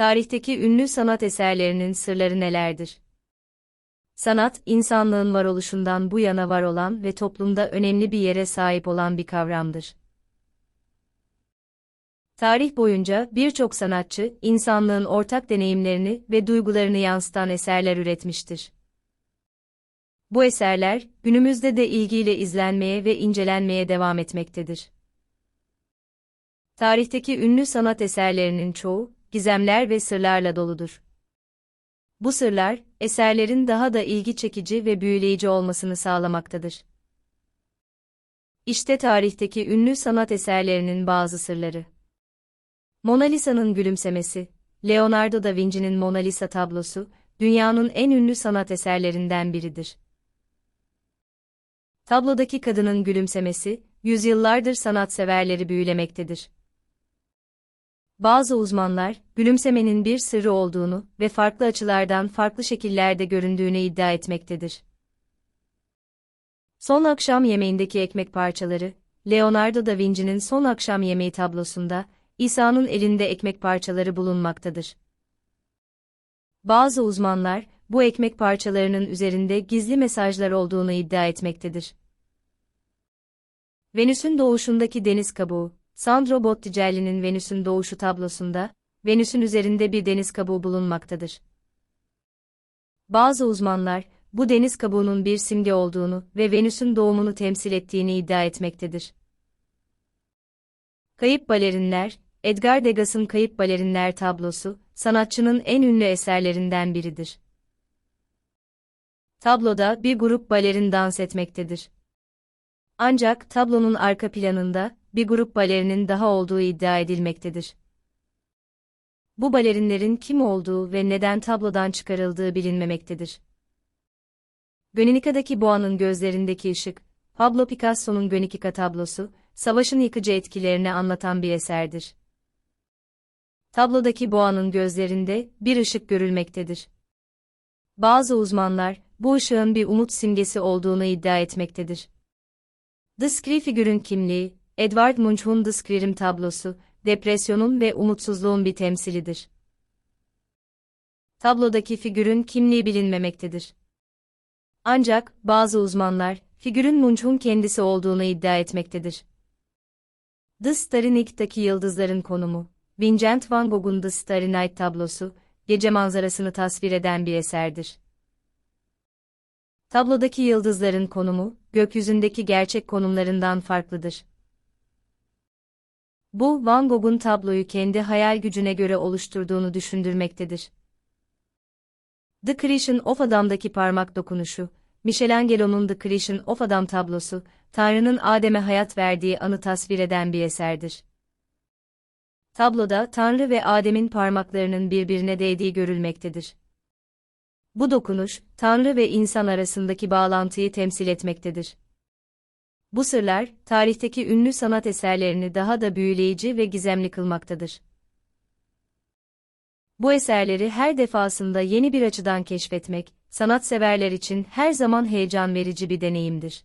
Tarihteki ünlü sanat eserlerinin sırları nelerdir? Sanat, insanlığın varoluşundan bu yana var olan ve toplumda önemli bir yere sahip olan bir kavramdır. Tarih boyunca birçok sanatçı, insanlığın ortak deneyimlerini ve duygularını yansıtan eserler üretmiştir. Bu eserler, günümüzde de ilgiyle izlenmeye ve incelenmeye devam etmektedir. Tarihteki ünlü sanat eserlerinin çoğu, gizemler ve sırlarla doludur. Bu sırlar, eserlerin daha da ilgi çekici ve büyüleyici olmasını sağlamaktadır. İşte tarihteki ünlü sanat eserlerinin bazı sırları. Mona Lisa'nın gülümsemesi, Leonardo da Vinci'nin Mona Lisa tablosu, dünyanın en ünlü sanat eserlerinden biridir. Tablodaki kadının gülümsemesi, yüzyıllardır sanatseverleri büyülemektedir. Bazı uzmanlar, gülümsemenin bir sırrı olduğunu ve farklı açılardan farklı şekillerde göründüğünü iddia etmektedir. Son akşam yemeğindeki ekmek parçaları, Leonardo da Vinci'nin son akşam yemeği tablosunda, İsa'nın elinde ekmek parçaları bulunmaktadır. Bazı uzmanlar, bu ekmek parçalarının üzerinde gizli mesajlar olduğunu iddia etmektedir. Venüs'ün doğuşundaki deniz kabuğu, Sandro Botticelli'nin Venüs'ün doğuşu tablosunda, Venüs'ün üzerinde bir deniz kabuğu bulunmaktadır. Bazı uzmanlar, bu deniz kabuğunun bir simge olduğunu ve Venüs'ün doğumunu temsil ettiğini iddia etmektedir. Kayıp Balerinler, Edgar Degas'ın Kayıp Balerinler tablosu, sanatçının en ünlü eserlerinden biridir. Tabloda bir grup balerin dans etmektedir. Ancak tablonun arka planında bir grup balerinin daha olduğu iddia edilmektedir. Bu balerinlerin kim olduğu ve neden tablodan çıkarıldığı bilinmemektedir. Guernica'daki boğanın gözlerindeki ışık, Pablo Picasso'nun Guernica tablosu, savaşın yıkıcı etkilerini anlatan bir eserdir. Tablodaki boğanın gözlerinde bir ışık görülmektedir. Bazı uzmanlar, bu ışığın bir umut simgesi olduğunu iddia etmektedir. The Scree figürün kimliği, Edward Munch'un tablosu, depresyonun ve umutsuzluğun bir temsilidir. Tablodaki figürün kimliği bilinmemektedir. Ancak, bazı uzmanlar, figürün Munch'un kendisi olduğunu iddia etmektedir. The Starry Night'taki yıldızların konumu, Vincent van Gogh'un The Starry Night tablosu, gece manzarasını tasvir eden bir eserdir. Tablodaki yıldızların konumu, gökyüzündeki gerçek konumlarından farklıdır. Bu, Van Gogh'un tabloyu kendi hayal gücüne göre oluşturduğunu düşündürmektedir. The Creation of Adam'daki parmak dokunuşu, Michelangelo'nun The Creation of Adam tablosu, Tanrı'nın Adem'e hayat verdiği anı tasvir eden bir eserdir. Tabloda Tanrı ve Adem'in parmaklarının birbirine değdiği görülmektedir. Bu dokunuş, Tanrı ve insan arasındaki bağlantıyı temsil etmektedir. Bu sırlar, tarihteki ünlü sanat eserlerini daha da büyüleyici ve gizemli kılmaktadır. Bu eserleri her defasında yeni bir açıdan keşfetmek, sanatseverler için her zaman heyecan verici bir deneyimdir.